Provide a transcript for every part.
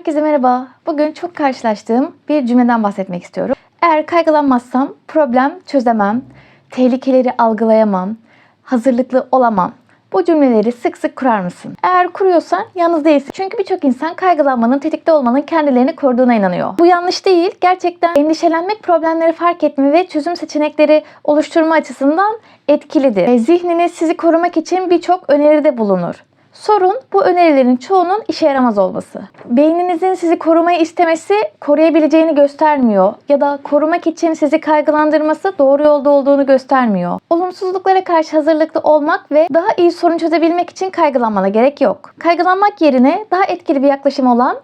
Herkese merhaba. Bugün çok karşılaştığım bir cümleden bahsetmek istiyorum. Eğer kaygılanmazsam problem çözemem, tehlikeleri algılayamam, hazırlıklı olamam. Bu cümleleri sık sık kurar mısın? Eğer kuruyorsan yalnız değilsin. Çünkü birçok insan kaygılanmanın, tetikte olmanın kendilerini koruduğuna inanıyor. Bu yanlış değil. Gerçekten endişelenmek problemleri fark etme ve çözüm seçenekleri oluşturma açısından etkilidir. Zihniniz sizi korumak için birçok öneride bulunur. Sorun bu önerilerin çoğunun işe yaramaz olması. Beyninizin sizi korumayı istemesi koruyabileceğini göstermiyor ya da korumak için sizi kaygılandırması doğru yolda olduğunu göstermiyor. Olumsuzluklara karşı hazırlıklı olmak ve daha iyi sorun çözebilmek için kaygılanmana gerek yok. Kaygılanmak yerine daha etkili bir yaklaşım olan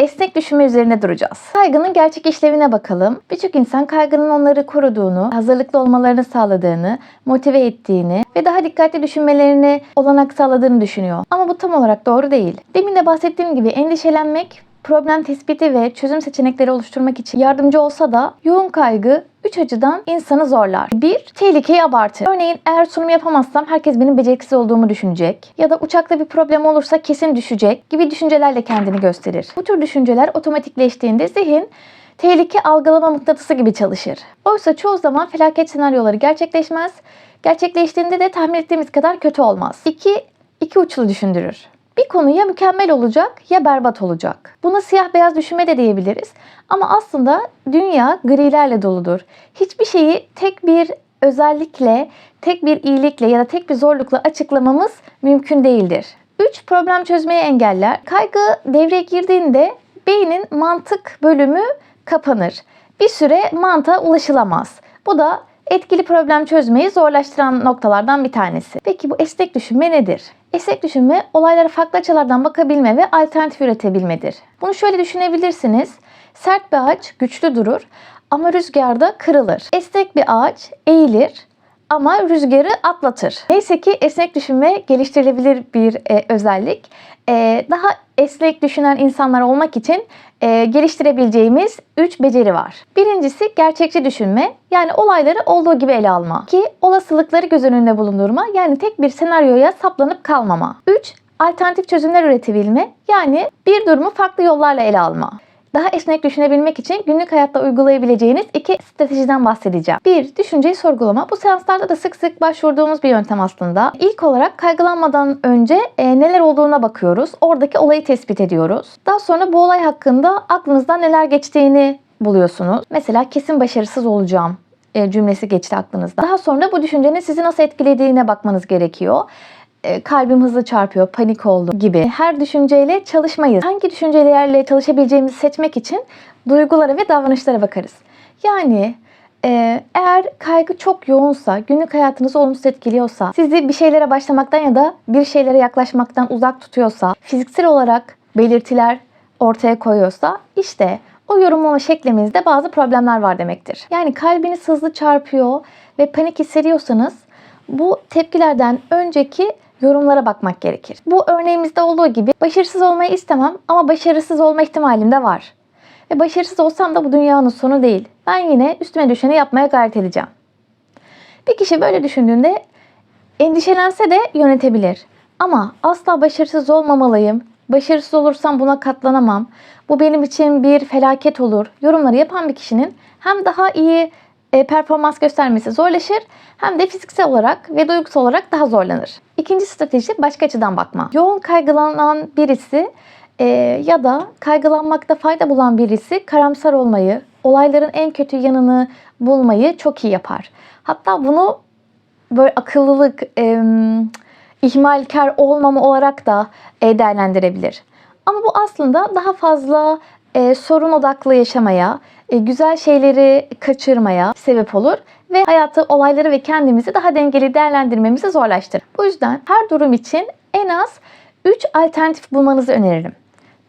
esnek düşünme üzerine duracağız. Kaygının gerçek işlevine bakalım. Birçok insan kaygının onları koruduğunu, hazırlıklı olmalarını sağladığını, motive ettiğini ve daha dikkatli düşünmelerini olanak sağladığını düşünüyor. Ama bu tam olarak doğru değil. Demin de bahsettiğim gibi endişelenmek problem tespiti ve çözüm seçenekleri oluşturmak için yardımcı olsa da yoğun kaygı üç açıdan insanı zorlar. Bir, tehlikeyi abartır. Örneğin eğer sunum yapamazsam herkes benim beceriksiz olduğumu düşünecek ya da uçakta bir problem olursa kesin düşecek gibi düşüncelerle kendini gösterir. Bu tür düşünceler otomatikleştiğinde zihin tehlike algılama mıknatısı gibi çalışır. Oysa çoğu zaman felaket senaryoları gerçekleşmez. Gerçekleştiğinde de tahmin ettiğimiz kadar kötü olmaz. İki, iki uçlu düşündürür. Bir konu ya mükemmel olacak ya berbat olacak. Buna siyah beyaz düşünme de diyebiliriz. Ama aslında dünya grilerle doludur. Hiçbir şeyi tek bir özellikle, tek bir iyilikle ya da tek bir zorlukla açıklamamız mümkün değildir. 3. Problem çözmeyi engeller. Kaygı devreye girdiğinde beynin mantık bölümü kapanır. Bir süre mantığa ulaşılamaz. Bu da etkili problem çözmeyi zorlaştıran noktalardan bir tanesi. Peki bu esnek düşünme nedir? Esnek düşünme olaylara farklı açılardan bakabilme ve alternatif üretebilmedir. Bunu şöyle düşünebilirsiniz. Sert bir ağaç güçlü durur ama rüzgarda kırılır. Esnek bir ağaç eğilir ama rüzgarı atlatır. Neyse ki esnek düşünme geliştirilebilir bir e, özellik. E, daha esnek düşünen insanlar olmak için e, geliştirebileceğimiz 3 beceri var. Birincisi gerçekçi düşünme yani olayları olduğu gibi ele alma. Ki olasılıkları göz önünde bulundurma yani tek bir senaryoya saplanıp kalmama. 3. Alternatif çözümler üretebilme yani bir durumu farklı yollarla ele alma. Daha esnek düşünebilmek için günlük hayatta uygulayabileceğiniz iki stratejiden bahsedeceğim. Bir, düşünceyi sorgulama. Bu seanslarda da sık sık başvurduğumuz bir yöntem aslında. İlk olarak kaygılanmadan önce e, neler olduğuna bakıyoruz. Oradaki olayı tespit ediyoruz. Daha sonra bu olay hakkında aklınızdan neler geçtiğini buluyorsunuz. Mesela kesin başarısız olacağım e, cümlesi geçti aklınızda. Daha sonra bu düşüncenin sizi nasıl etkilediğine bakmanız gerekiyor kalbim hızlı çarpıyor, panik oldu gibi. Her düşünceyle çalışmayız. Hangi düşüncelerle çalışabileceğimizi seçmek için duygulara ve davranışlara bakarız. Yani e, eğer kaygı çok yoğunsa, günlük hayatınızı olumsuz etkiliyorsa, sizi bir şeylere başlamaktan ya da bir şeylere yaklaşmaktan uzak tutuyorsa, fiziksel olarak belirtiler ortaya koyuyorsa işte o yorumlama şeklimizde bazı problemler var demektir. Yani kalbiniz hızlı çarpıyor ve panik hissediyorsanız bu tepkilerden önceki yorumlara bakmak gerekir. Bu örneğimizde olduğu gibi başarısız olmayı istemem ama başarısız olma ihtimalim de var. Ve başarısız olsam da bu dünyanın sonu değil. Ben yine üstüme düşeni yapmaya gayret edeceğim. Bir kişi böyle düşündüğünde endişelense de yönetebilir. Ama asla başarısız olmamalıyım. Başarısız olursam buna katlanamam. Bu benim için bir felaket olur. Yorumları yapan bir kişinin hem daha iyi performans göstermesi zorlaşır hem de fiziksel olarak ve duygusal olarak daha zorlanır. İkinci strateji başka açıdan bakma. Yoğun kaygılanan birisi e, ya da kaygılanmakta fayda bulan birisi karamsar olmayı, olayların en kötü yanını bulmayı çok iyi yapar. Hatta bunu böyle akıllılık, e, ihmalkar olmama olarak da e, değerlendirebilir. Ama bu aslında daha fazla e, sorun odaklı yaşamaya, e, güzel şeyleri kaçırmaya sebep olur ve hayatı, olayları ve kendimizi daha dengeli değerlendirmemizi zorlaştırır. Bu yüzden her durum için en az 3 alternatif bulmanızı öneririm.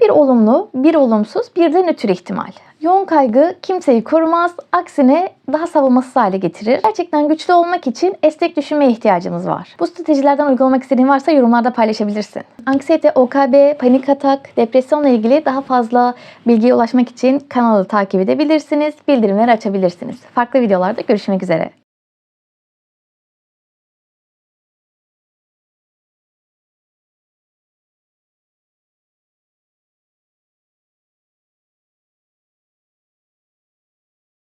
Bir olumlu, bir olumsuz, bir de nötr ihtimal. Yoğun kaygı kimseyi korumaz, aksine daha savunmasız hale getirir. Gerçekten güçlü olmak için esnek düşünmeye ihtiyacımız var. Bu stratejilerden uygulamak istediğin varsa yorumlarda paylaşabilirsin. Anksiyete, OKB, panik atak, depresyonla ilgili daha fazla bilgiye ulaşmak için kanalı takip edebilirsiniz, bildirimleri açabilirsiniz. Farklı videolarda görüşmek üzere.